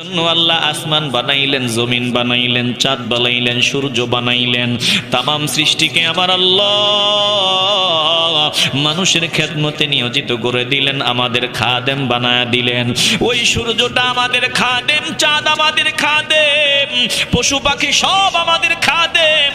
জন্য আল্লাহ আসমান বানাইলেন, জমিন বানাইলেন, চাঁদ বানাইলেন, সূর্য বানাইলেন। তামাম সৃষ্টিকে আমার আল্লাহ মানুষের খেদমতে নিয়োজিত করে দিলেন, আমাদের খাদেম বানায় দিলেন। ওই সূর্যটা আমাদের খাদেম, চাঁদ আমাদের খাদেম, পশু পাখি সব আমাদের খাদেম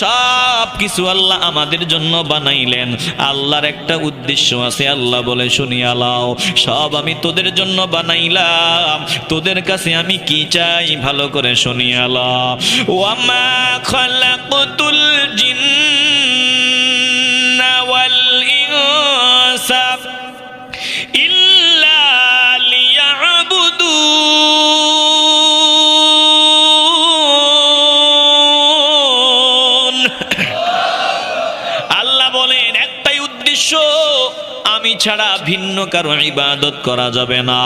সব কিছু আল্লাহ আমাদের জন্য বানাইলেন। আল্লাহর একটা উদ্দেশ্য আছে, আল্লাহ বলে, শুনিয়া লাও, সব আমি তোদের জন্য বানাইলাম, তোদের কাছে আমি কি চাই? ভালো করে শুনিয়া লাও ওয়ামা খালাকুতুল জিন্না লিয়াবুদুন আল্লাহ বলেন, একটাই উদ্দেশ্য, আমি ছাড়া ভিন্ন কারও ইবাদত করা যাবে না।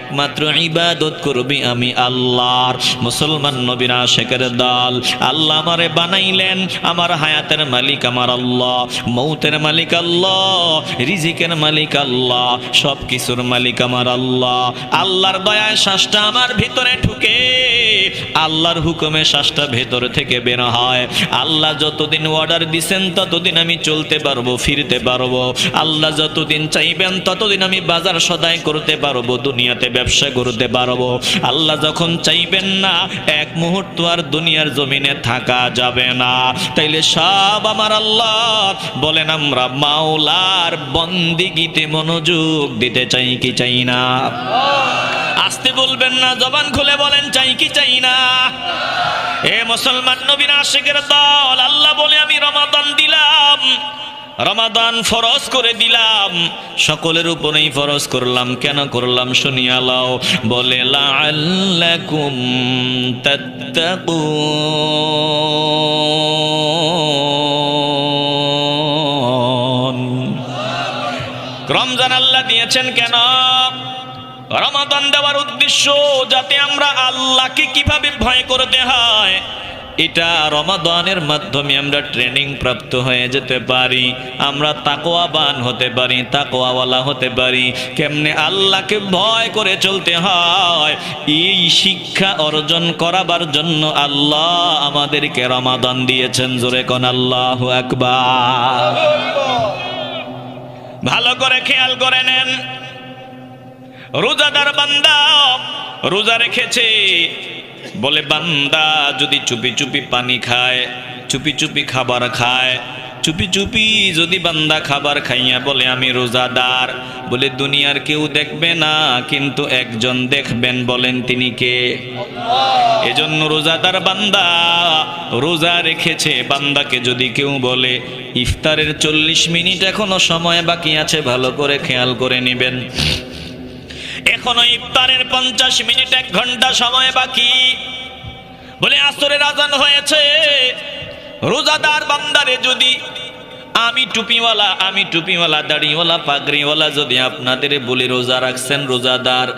একমাত্র ইবাদত করবি আমি আল্লাহর। মুসলমান নবীরা শেখের দল। আল্লাহ আমারে বানাইলেন, আমার হায়াতের মালিক আমার আল্লাহ। মৌতের মালিক আল্লাহ, রিজিকের মালিক আল্লাহ সব কিছুর মালিক আমার আল্লাহ। আল্লাহর দয়ায় শ্বাসটা আমার ভিতরে ঢুকে, আল্লাহর হুকুমে শ্বাসটা ভেতর থেকে বের হয়। আল্লাহ যতদিন অর্ডার দিছেন, ততদিন আমি চলতে পারব, ফিরতে পারব। আল্লাহ যতদিন চাইবেন, ততদিন আমি বাজার সদাই করতে পারব, দুনিয়াতে ব্যবসা করতে পারব আল্লাহ যখন চাইবেন না, এক মুহূর্ত আর দুনিয়ার জমিনে থাকা যাবে না। তাইলে সব আমার আল্লাহ বলেন আমরা, মাওলার বন্দিগিতে মনোযোগ দিতে চাই কি চাই না? আসতে বলবেন না, জবান খুলে বলেন, চাই কি চাই না? এ মুসলমান নবীন আশেকের দল, আল্লাহ বলে আমি রমাদান রমাদান ফরজ করে দিলাম। সকলের উপরেই ফরজ করলাম। কেন করলাম শুনিয়া লাও বলে রমজান আল্লাহ দিয়েছেন কেন? রমাদান দেওয়ার উদ্দেশ্য যাতে আমরা আল্লাহকে কীভাবে ভয় করতে হয়। এটা রমাদানের মাধ্যমে আমরা ট্রেনিং প্রাপ্ত হয়ে যেতে পারি। আমরা তাকোয়াবান হতে পারি তাকোয়াওয়ালা হতে পারি। কেমনে আল্লাহকে ভয় করে চলতে হয়? এই শিক্ষা অর্জন করাবার জন্য আল্লাহ আমাদেরকে রমাদান দিয়েছেন। জোরে কোন আল্লাহ আকবার। ভালো করে খেয়াল করে নেন। রোজাদার বান্দা, রোজা রেখেছে। বলে, বান্দা, যদি চুপি চুপি পানি খায়, চুপি চুপি খাবার খায়, চুপি চুপি যদি বান্দা খাবার খাইয়া বলে, আমি রোজাদার, বলে, দুনিয়ার কেউ দেখবে না, কিন্তু একজন দেখবেন, বলেন তিনি কে? এজন্য রোজাদার বান্দা রোজা রেখেছে। বান্দাকে যদি কেউ বলে, ইফতারের চল্লিশ মিনিট এখনও সময় বাকি আছে, ভালো করে খেয়াল করে নেবেন। এখনও ইফতারের পঞ্চাশ মিনিট, এক ঘণ্টা সময় বাকি। বলে, আসরের আজান হয়েছে। রোজাদার বান্দারে যদি আমি টুপিওয়ালা আমি টুপিওয়ালা, দাড়িওয়ালা, পাগড়িওয়ালা যদি আপনাদের বলি রোজা রাখছেন রোজাদার,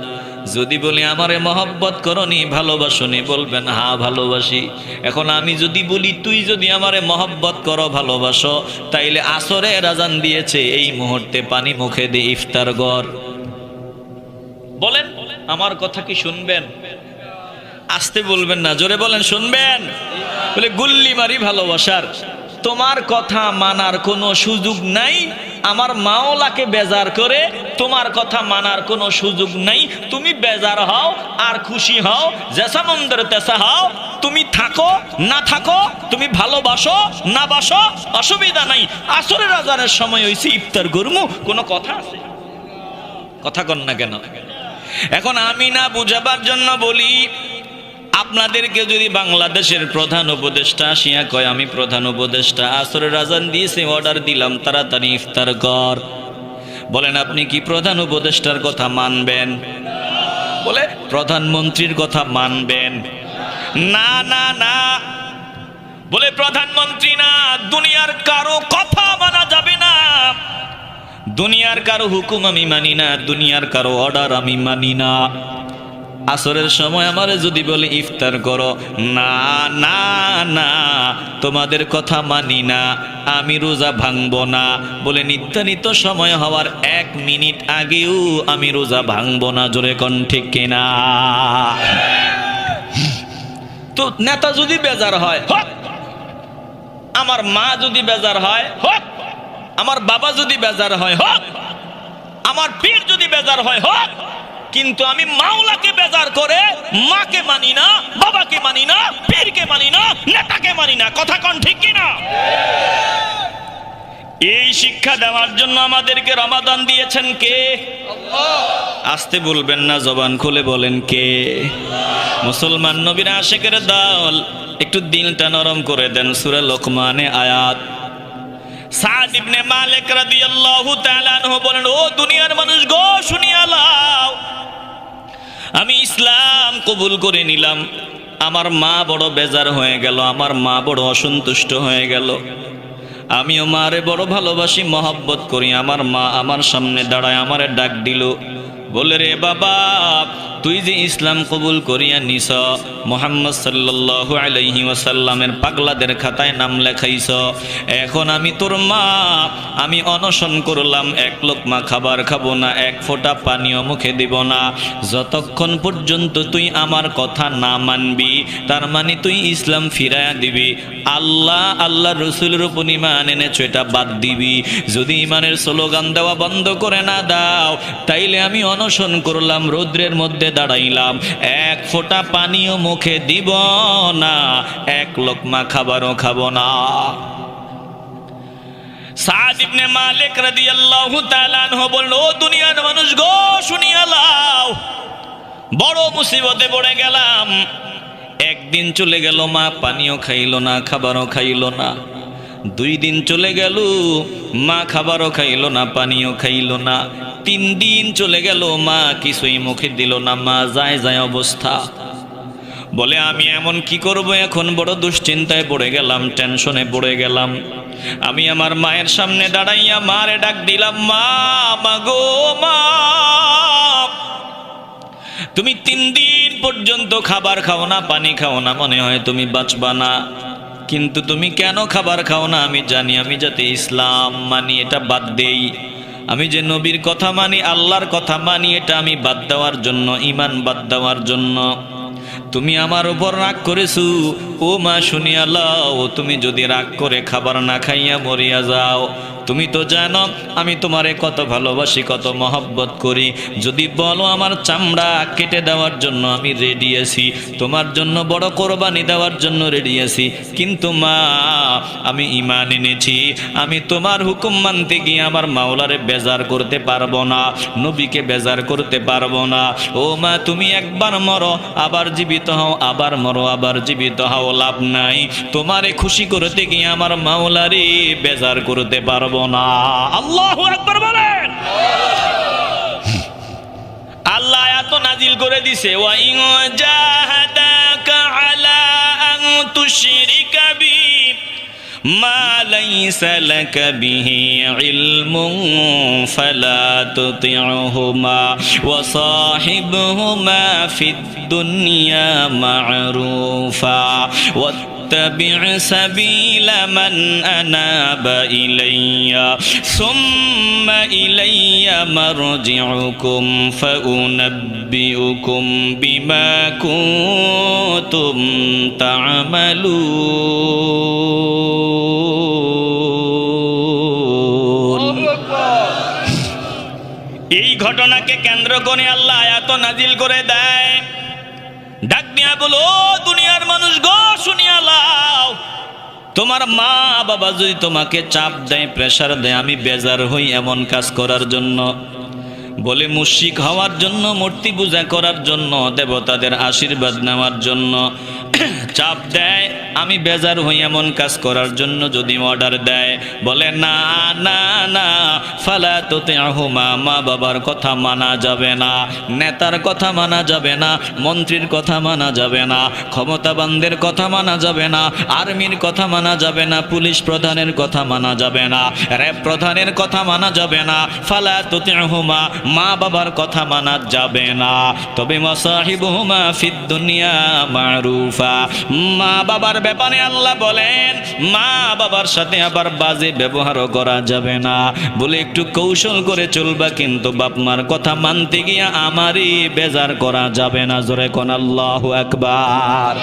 যদি বলি, আমারে মহব্বত করনি, ভালোবাসনি, বলবেন, হা, ভালোবাসি। এখন আমি যদি বলি, তুই যদি আমারে মহব্বত করো, ভালোবাসো, তাইলে আসরে রাজান দিয়েছে। এই মুহূর্তে পানি মুখে দিয়ে ইফতার গড় বলেন, আমার কথা কি শুনবেন? আসতে বলবেন না, জোরে বলেন, শুনবেন? বলে, গুল্লি মারি ভালোবাসার। তোমার কথা মানার কোনো সুযোগ নাই, আমার মাওলাকে বেজার করে তোমার কথা মানার কোনো সুযোগ নাই, তুমি বেজার হও আর খুশি হও জেসা মন্দির তেসা হও, তুমি থাকো, না থাকো, তুমি ভালোবাসো, না বাসো, অসুবিধা নাই। আসরের আজানের সময় হয়েছে ইফতার গরমু, কোনো কথা আছে? কথা কন না কেন? এখন আমি না বুঝাবার জন্য বলি, আপনাদেরকে যদি বাংলাদেশের প্রধান উপদেষ্টা আসিয়া কয়, আমি প্রধান উপদেষ্টা, আসরের রাজান দিয়েছে, অর্ডার দিলাম, তাড়াতাড়ি ইফতার কর। বলেন, আপনি কি প্রধান উপদেষ্টার কথা মানবেন? বলে, প্রধানমন্ত্রীর কথা মানবেন। না না না। বলে, প্রধানমন্ত্রী না, দুনিয়ার কারও কথা দুনিয়ার কারও হুকুম আমি মানি না, দুনিয়ার কারও অর্ডার আমি মানি না। আসরের সময় আমারে যদি বলে, ইফতার করো। না না না, তোমাদের কথা মানি না, আমি রোজা ভাঙবো না। বলে, নিত্যানিত সময় হওয়ার এক মিনিট আগেও আমি রোজা ভাঙবো না। জোরে কন ঠিক কিনা? তো নেতা যদি বেজার হয় আমার মা যদি বেজার হয়, হোক। আমার বাবা যদি বেজার হয়, হোক। আমার পীর যদি বেজার হয়, হোক। কিন্তু আমি মাওলাকে বেজার করে মাকে মানি না, বাবাকে মানি না, পীরকে মানি না, নেতাকে মানি না। কথা কন ঠিক কিনা? এই শিক্ষা দেওয়ার জন্য আমাদেরকে রমাদান দিয়েছেন কে? আসতে বলবেন না, জবান খুলে বলেন কে? মুসলমান নবীর আশেকের দল, একটু দিলটা নরম করে দেন, সুরা লোকমানে আয়াত। ও দুনিয়ার মানুষ শুনিয়া লাও। আমি ইসলাম কবুল করে নিলাম। আমার মা বড় বেজার হয়ে গেল, আমার মা বড় অসন্তুষ্ট হয়ে গেল। আমিও মারে বড় ভালোবাসি, মহব্বত করি। আমার মা আমার সামনে দাঁড়ায়, আমারে ডাক দিল। বলে রে বাবা, তুই যে ইসলাম কবুল করিয়া নিস, মোহাম্মদ সাল্লাল্লাহু আলাইহি ওয়াসাল্লামের পাগলাদের খাতায় নাম লেখাইছ এখন আমি তোর মা, আমি অনশন করলাম, এক লোকমা খাবার খাব না, এক ফোঁটা পানীয় মুখে দিব না, যতক্ষণ পর্যন্ত তুই আমার কথা না মানবি, তার মানে তুই ইসলাম ফিরায়া দিবি, আল্লাহ আল্লাহ রসুলের উপর ইমান এনেছো, এটা বাদ দিবি, যদি ইমানের স্লোগান দেওয়া বন্ধ করে না দাও, তাইলে আমি অনশন করলাম, রৌদ্রের মধ্যে দাঁড়াইলাম। এক ফোঁটা পানিও মুখে দিব না, এক লোকমা খাবারও খাব না। দুনিয়ার মানুষ গো, শুনিয়া লাও। বড় মুসিবতে পড়ে গেলাম। একদিন চলে গেল মা, পানিও খাইলো না, খাবারও খাইলো না। দুই দিন চলে গেল, মা খাবারও খাইলো না, পানিও খাইলো না। তিন দিন চলে গেল, মা কিছুই মুখে দিল না, মা যায় যায় অবস্থা। বলে, আমি এমন কি করব এখন? বড় দুশ্চিন্তায় পড়ে গেলাম, টেনশনে পড়ে গেলাম। আমি আমার মায়ের সামনে দাঁড়াইয়া মারে ডাক দিলাম, মা মাগো মা। তুমি তিন দিন পর্যন্ত খাবার খাও না, পানি খাও না, মনে হয় তুমি বাঁচবা না। কিন্তু তুমি কেন খাবার খাও না? আমি জানি, আমি যাতে ইসলাম মানি, এটা বাদ দেই। আমি যে নবীর কথা মানি, আল্লাহর কথা মানি, এটা আমি বাদ দেওয়ার জন্য ইমান বাদ দেওয়ার জন্য। তুমি আমার উপর রাগ করেছ? ও মা শুনিয়া লাও তুমি যদি রাগ করে খাবার না খাইয়া মরিয়া যাও, তুমি তো জানো আমি তোমারে কত ভালোবাসি, কত মহব্বত করি। যদি বলো আমার চামড়া কেটে দেওয়ার জন্য আমি রেডি আছি, তোমার জন্য বড় কোরবানি দেওয়ার জন্য রেডি আছি। কিন্তু মা আমি ইমান এনেছি। আমি তোমার হুকুম মানতে গিয়ে আমার মাওলারে বেজার করতে পারব না, নবীকে বেজার করতে পারব না। ও মা, তুমি একবার মরো, আবার জীবিত হও, আবার মরো, আবার জীবিত হও, লাভ নাই। তোমারে খুশি করতে গিয়ে আমার মাওলারে বেজার করতে পারব না। আল্লাহু একবার বলেন। আল্লাহ এত নাজিল করে দিছে ওয়া ইন জাহাদাকা আলা আন তুশরিকা বি মা লাইসা লাকা বিহি ইলমুন ফালা তুতিউহুমা ওয়া সাহিবহুমা ফিদ দুনিয়া মা'রুফা واتبع سبيل من أناب إلي ثم إلي مرجعكم فأنبئكم بما كنتم تعملون এই ঘটনাকে কেন্দ্র করে আল্লাহ এত নাজিল করে দেয় ডাক দিয়া বলো "ও দুনিয়ার মানুষ গো, শুনিয়া লাও। তোমার মা বাবা যদি তোমাকে চাপ দেয় প্রেশার দেয়, আমি বেজার হই এমন কাজ করার জন্য। বলে মুশিক হওয়ার জন্য, মূর্তি পূজা করার জন্য, দেবতাদের আশীর্বাদ নেওয়ার জন্য। চাপ দেয়, আমি বেজার হই এমন কাজ করার জন্য যদি অর্ডার দেয়। বলে, না না না, ফালা তোতে আহুমা মা বাবার কথা মানা যাবে না, নেতার কথা মানা যাবে না, মন্ত্রীর কথা মানা যাবে না, ক্ষমতাবানদের কথা মানা যাবে না, আর্মির কথা মানা যাবে না, পুলিশ প্রধানের কথা মানা যাবে না, র্যাব প্রধানের কথা মানা যাবে না, ফালা তোতে আহুমা মা বাবার কথা মানা যাবে না। তবে মসাহিবহুমা ফিদ দুনিয়া মারুফা। মা বাবার ব্যাপারে আল্লাহ বলেন, মা বাবার সাথে আবার বাজে ব্যবহারও করা যাবে না। বলে একটু কৌশল করে চলবা কিন্তু বাপ মার কথা মানতে গিয়া আমারই বেজার করা যাবে না। জোরে কোন আল্লাহ একবার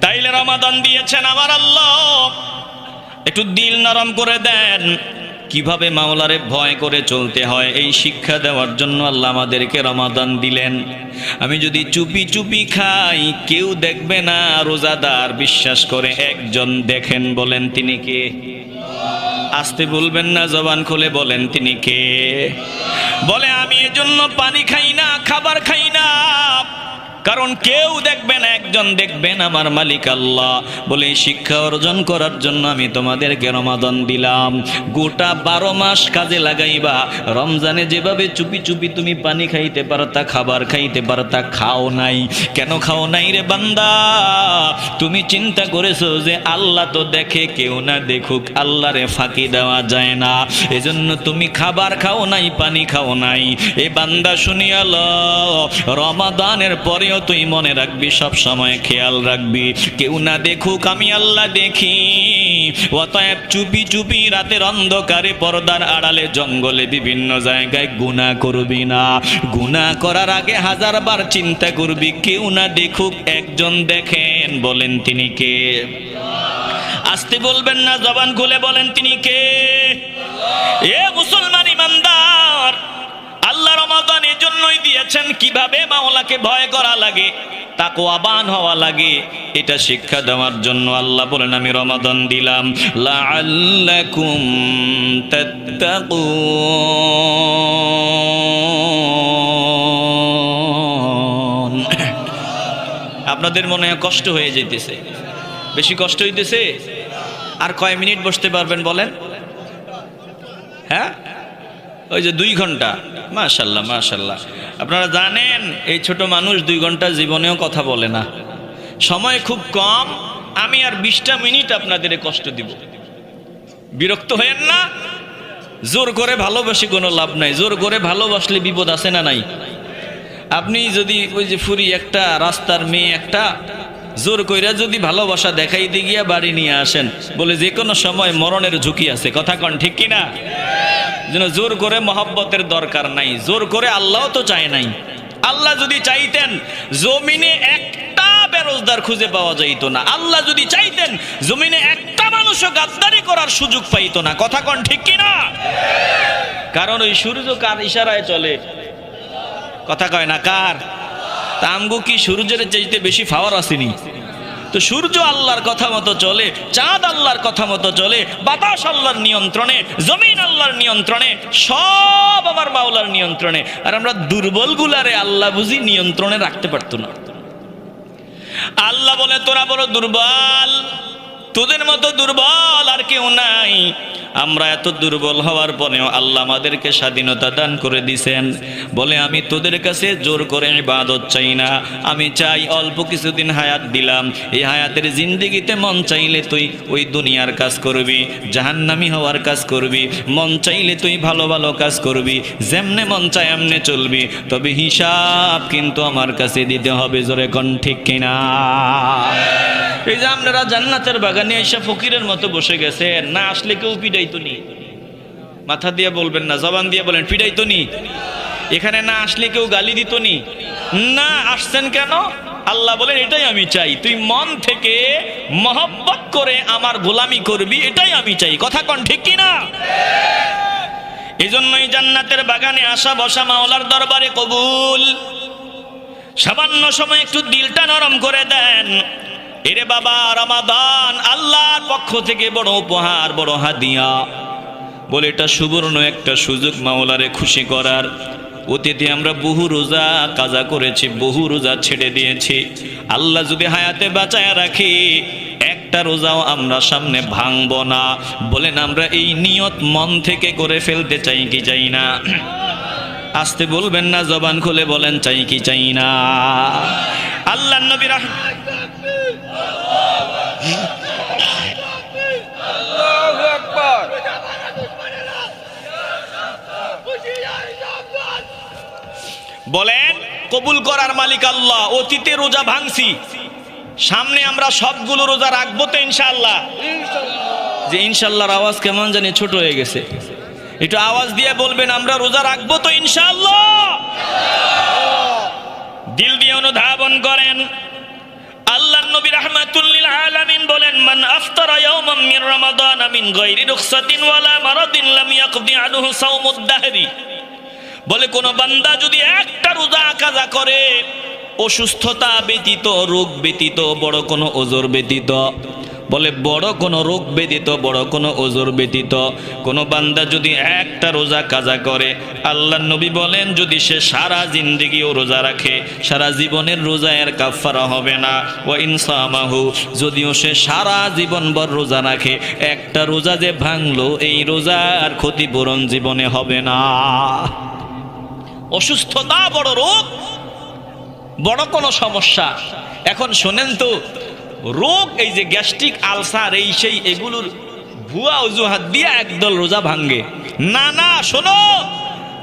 তাইলে রমাদান দিয়েছেন আমার আল্লাহ। একটু দিল নরম করে দেন। কীভাবে মাওলারে ভয় করে চলতে হয়, এই শিক্ষা দেওয়ার জন্য আল্লাহ আমাদেরকে রমাদান দিলেন। আমি যদি চুপি চুপি খাই, কেউ দেখবে না, রোজাদার বিশ্বাস করে একজন দেখেন বলেন তিনি কে? আসতে বলবেন না, জবান খুলে বলেন তিনি কে? বলে, আমি এজন্য পানি খাই না, খাবার খাই না। কারণ কেউ দেখবেন একজন দেখবেন আমার মালিক আল্লাহ। বলে শিক্ষা অর্জন করার জন্য আমি তোমাদেরকে রমাদন দিলাম। গোটা বারো মাস কাজে লাগাইবা। রমজানে যেভাবে চুপি চুপি তুমি পানি খাইতে পারতা খাবার খাইতে পারতা খাও নাই। কেন খাও নাই রে বান্দা? তুমি চিন্তা করেছ যে আল্লাহ তো দেখে, কেউ না দেখুক, আল্লাহরে ফাঁকি দেওয়া যায় না। এজন্য তুমি খাবার খাও নাই, পানি খাও নাই। এ বান্দা শুনিয়াল রমাদানের পরেও তুই মনে রাখবি, সব সময় খেয়াল রাখবি। কেউ না দেখুক, আমি আল্লাহ দেখি। অতএব চুপি চুপি রাতের অন্ধকারে পর্দার আড়ালে, জঙ্গলে বিভিন্ন জায়গায় গুণা করবি না। গুণা করার আগে হাজারবার চিন্তা করবি, কেউ না দেখুক, একজন দেখেন, বলেন তিনি কে? আসতে বলবেন না, জবান খুলে বলেন তিনি কে? এ মুসলমান ইমানদার রমাদান এই জন্যই দিয়েছেন, কীভাবে মাওলাকে ভয় করা লাগে, তাকওয়াবান হওয়া লাগে, এটা শিক্ষা দেওয়ার জন্য আল্লাহ বলেন, আমি রমাদান দিলাম। লাআল্লাকুম তাত্তাকুন। আপনাদের মনে হয় কষ্ট হয়ে যেতেছে। বেশি কষ্ট হইতেছে? আর কয় মিনিট বসতে পারবেন বলেন? হ্যাঁ? ওই যে দুই ঘণ্টা। মাশাল্লাহ মাশাল্লাহ। আপনারা জানেন, এই ছোট মানুষ দুই ঘণ্টা জীবনেও কথা বলে না। সময় খুব কম, আমি আর বিশটা মিনিট আপনাদের কষ্ট দিব। বিরক্ত হয়েন না। জোর করে ভালোবাসি কোনো লাভ নাই। জোর করে ভালোবাসলে বিপদ আছে না নাই? আপনি যদি ওই যে ফুরি একটা, রাস্তার মেয়ে একটা, জোর কইরা যদি ভালোবাসা দেখাইতে গিয়া বাড়ি নিয়ে আসেন, বলে যে কোনো সময় মরণের ঝুঁকি আছে। কথা কন ঠিক কিনা? যেন জোর করে মহব্বতের দরকার নাই। জোর করে আল্লাহ তো চায় নাই। আল্লাহ যদি চাইতেন, জমিনে একটা বেরোজগার খুঁজে পাওয়া যাইতো না। আল্লাহ যদি চাইতেন, জমিনে একটা মানুষও গাদ্দারি করার সুযোগ পাইতো না। কথা কন ঠিক কিনা? কারণ ওই সূর্য কার ইশারায় চলে? কথা কয় না কার? তা আমগো কি সূর্যের চাইতে বেশি ফাওয়ার আসেনি তো সূর্য আল্লাহর কথা মতো চলে, চাঁদ আল্লাহর কথা মতো চলে, বাতাস আল্লাহর নিয়ন্ত্রণে, জমিন আল্লাহর নিয়ন্ত্রণে, সব আমার মাওলার নিয়ন্ত্রণে। আর আমরা দুর্বলগুলারে আল্লাহ বুঝি নিয়ন্ত্রণে রাখতে পারতো না। আল্লাহ বলে, তোরা বড় দুর্বল। তোদের মতো দুর্বল আর কেউ নাই। আমরা এত দুর্বল হওয়ার পরেও আল্লাহ আমাদেরকে স্বাধীনতা দান করে দিছেন। বলে, আমি তোদের কাছে জোর করে ইবাদত চাই না। আমি চাই অল্প কিছুদিন হায়াত দিলাম। এই হায়াতের জিন্দিগিতে মন চাইলে তুই ওই দুনিয়ার কাজ করবি, জাহান্নামি হওয়ার কাজ করবি, মন চাইলে তুই ভালো ভালো কাজ করবি, যেমনে মন চায় এমনে চলবি। তবে হিসাব কিন্তু আমার কাছে দিতে হবে, জোরে কন ঠিক কিনা? এই যে আপনারা জান্নাতের বাগানে এসে ফকিরের মতো বসে গেছেন, না আসলে কেউ পিডাইতো নি মাথা দিয়ে বলবেন না, জবান দিয়ে বলেন পিডাইতো নি এখানে না আসলে কেউ গালি দিত নি না আসছেন কেন? আল্লাহ বলেন, এটাই আমি চাই। তুই মন থেকে মহব্বত করে আমার গোলামি করবি, এটাই আমি চাই। কথা কন ঠিক কি না এই জন্যই জান্নাতের বাগানে আসা বসা মাওলার দরবারে কবুল। সামান্য সময় একটু দিলটা নরম করে দেন। এরে বাবা, রমাদান, আল্লাহর পক্ষ থেকে বড় উপহার, বড় হাদিয়া। বলে এটা সুবর্ণ একটা সুযোগ মাওলারে খুশি করার। অতীতে আমরা বহু রোজা কাজা করেছি, বহু রোজা ছেড়ে দিয়েছি। আল্লাহ যদি হায়াতে বাঁচায় রাখি, একটা রোজাও আমরা সামনে ভাঙব না। বলেন, আমরা এই নিয়ত মন থেকে করে ফেলতে চাই কি চাই না? আসতে বলবেন না, জবান খুলে বলেন, চাই কি চাই না? আল্লাহ নবী রাহ আল্লাহু আকবার বলেন, কবুল করার মালিক আল্লাহ, অতীতে রোজা ভাঙছি। সামনে আমরা সবগুলো রোজা রাখব তো ইনশাল্লাহ যে ইনশাল্লাহর আওয়াজ কেমন জানি ছোট হয়ে গেছে। একটু আওয়াজ দিয়ে বলবেন, আমরা রোজা রাখব তো ইনশাল্লাহ দিল দিয়ে অনুধাবন করেন। আল্লাহ নবী রাহমাতুল্লিল আলামিন বলেন, মান আফতারা ইয়াওমান মিন রমাদান মিন গায়রি রুখসাতিন ওয়ালা মারাদিন লাম ইয়াকদি আনহু সাওমুদ দাহরি। বলে, কোন বান্দা যদি একটা রোজা কাজা করে, অসুস্থতা ব্যতীত, রোগ ব্যতীত, বড় কোনো ওজোর ব্যতীত, বলে বড় কোনো রোগ ব্যতীত, বড় কোনো ওজোর ব্যতীত, কোনো বান্দা যদি একটা রোজা কাজা করে আল্লাহ নবী বলেন, যদি সে সারা জিন্দিগিও রোজা রাখে, সারা জীবনের রোজা এর কাফারা হবে না। ও ইনসামাহু যদিও সে সারা জীবনভর রোজা রাখে, একটা রোজা যে ভাঙলো, এই রোজার ক্ষতিপূরণ জীবনে হবে না। অসুস্থতা বড় রোগ, বড় কোনো সমস্যা। এখন শোনেন তো, রোগ, এই যে গ্যাস্ট্রিক আলসার, এই সেই এগুলোর ভুয়া অজুহাত দিয়ে একদল রোজা ভাঙ্গে না না, শোনো,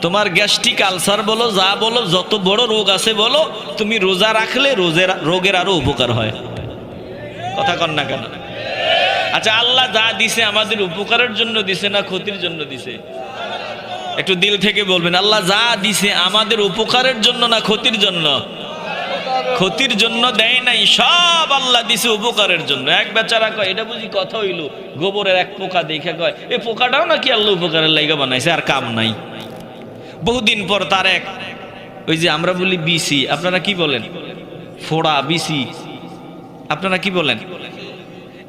তোমার গ্যাস্ট্রিক আলসার বলো, যা বলো, যত বড় রোগ আছে বলো, তুমি রোজা রাখলে রোজের, রোগের আরও উপকার হয়। কথা কন না কেন? আচ্ছা আল্লাহ যা দিছে আমাদের উপকারের জন্য দিছে না ক্ষতির জন্য দিছে? একটু দিল থেকে বলবেন, আল্লাহ যা দিছে আমাদের উপকারের জন্য না ক্ষতির জন্য? ক্ষতির জন্য দেয় নাই, সব আল্লাহ দিছে উপকারের জন্য। এক বেচারা কয়, এটা বুঝি কথা হইল, গোবরের এক পোকা দেখে কয় এই পোকাটাও নাকি আল্লাহ উপকারের লাইগা বানাইছে, আর কাম নাই। বহুদিন পর তার এক, ওই যে আমরা বলি বিসি, আপনারা কি বলেন? ফোড়া, বিসি, আপনারা কি বলেন?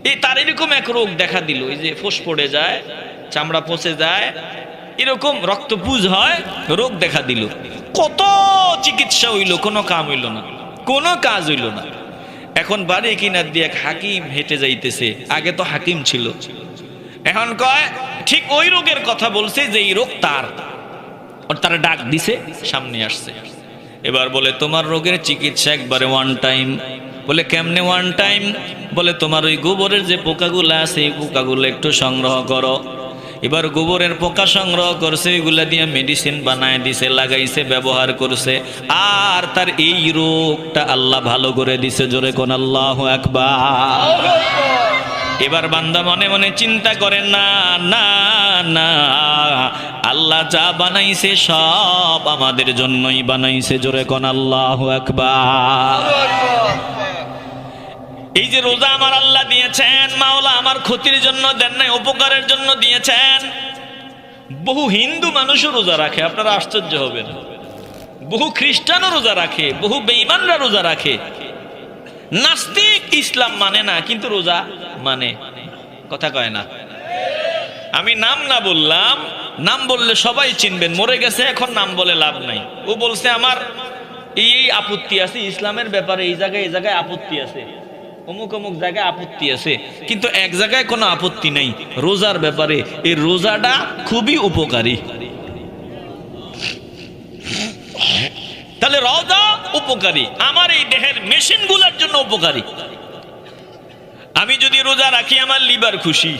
এই তার এরকম এক রোগ দেখা দিল, ওই যে ফোস পড়ে যায়, চামড়া পচে যায় এরকম রক্তপুজ হয়, রোগ দেখা দিল। কত চিকিৎসা হইল, কোনো কাম হইল না, কোনো কাজ হইল না। এখন বাড়ি কিনার দিয়ে এক হাকিম হেঁটে যাইতেছে, আগে তো হাকিম ছিল। এখন কয়, ঠিক ওই রোগের কথা বলছে যে এই রোগ তার। তারা ডাক দিছে, সামনে আসছে। এবার বলে, তোমার রোগের চিকিৎসা একবারে ওয়ান টাইম বলে, কেমনে ওয়ান টাইম বলে, তোমার ওই গোবরের যে পোকাগুলো আছে, এই পোকাগুলো একটু সংগ্রহ করো। এবার গোবরের পোকা সংগ্রহ করছে, এগুলা দিয়ে মেডিসিন বানায় দিছে, লাগাইছে, ব্যবহার করছে। আর তার এই রোগটা আল্লাহ ভালো করে দিছে, জোরে কোন আল্লাহ একবার এবার বান্দা মনে মনে চিন্তা করেন না না না, আল্লাহ যা বানাইছে সব আমাদের জন্যই বানাইছে, জোরে কোন আল্লাহ একবার এই যে রোজা আমার আল্লাহ দিয়েছেন, মাওলা আমার ক্ষতির জন্য দেন নাই, উপকারের জন্য দিয়েছেন। বহু হিন্দু মানুষও রোজা রাখে, আপনারা আশ্চর্য হবেন। বহু খ্রিস্টানও রোজা রাখে, বহু বেঈমানরা রোজা রাখে। নাস্তিক ইসলাম মানে না, কিন্তু রোজা মানে। কথা কয় না। আমি নাম না বললাম, নাম বললে সবাই চিনবেন, মরে গেছে, এখন নাম বলে লাভ নাই। ও বলছে, আমার এই এই আপত্তি আছে, ইসলামের ব্যাপারে এই জায়গায় এই জায়গায় আপত্তি আছে। অমুক অমুক জায়গায় আপত্তি আছে, কিন্তু এক জায়গায় কোনো আপত্তি নেই। রোজার ব্যাপারে, এই রোজাটা খুবই উপকারী। তাহলে রোজা উপকারী, আমার এই দেহের মেশিনগুলোর জন্য উপকারী। আমি যদি রোজা রাখি, আমার লিভার খুশি,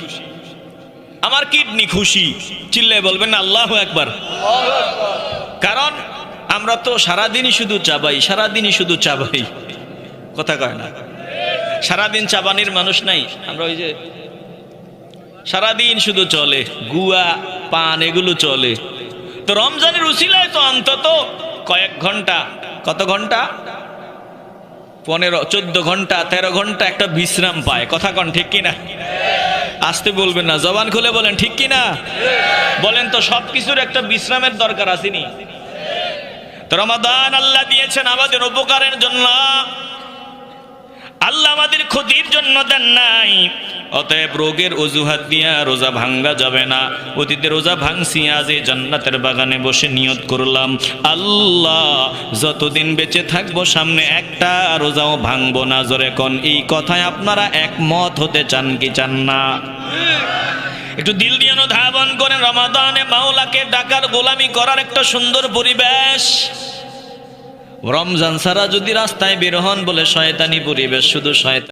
আমার কিডনি খুশি চিল্লে বলবেন আল্লাহ একবার কারণ আমরা তো সারাদিনই শুধু চাবাই সারাদিনই শুধু চাবাই কথা কয় না। সারাদিন চাবানির মানুষ নাই। আমরা ওই যে সারাদিন শুধু চলে, গুয়া, পান এগুলো চলে। তো রমজানের উসিলায় তো অন্তত কয়েক ঘণ্টা, কত ঘণ্টা? পনেরো, চোদ্দ ঘণ্টা, তেরো ঘণ্টা একটা বিশ্রাম পায়। কথা কন, ঠিক কিনা? আসতে বলবেন না, জবান খুলে বলেন, ঠিক কিনা? বলেন তো সব কিছুর একটা বিশ্রামের দরকার আসেনি তো রমাদান আল্লাহ দিয়েছেন আমাদের উপকারের জন্য। আল্লাহ আমাদের ক্ষতির জন্য দেন নাই। অতএব রোগের অজুহাত দিয়া রোজা ভাঙ্গা যাবে না। অতীতে রোজা ভাঙছি, আজ এই জান্নাতের বাগানে বসে নিয়ত করলাম। আল্লাহ, যতদিন বেঁচে থাকব সামনে একটা রোজাও ভাঙবো না জোরে কন। এই কথায় আপনারা একমত হতে চান কি চান না? একটু দিল দিয়ে ধাবন করেন, রমাদানে মাওলাকে ডাকার গোলামি করার একটা সুন্দর পরিবেশ। রমজান ছাড়া যদি রাস্তায় বের হন বলে শয়তানি পরিবেশ শুধু শয়তান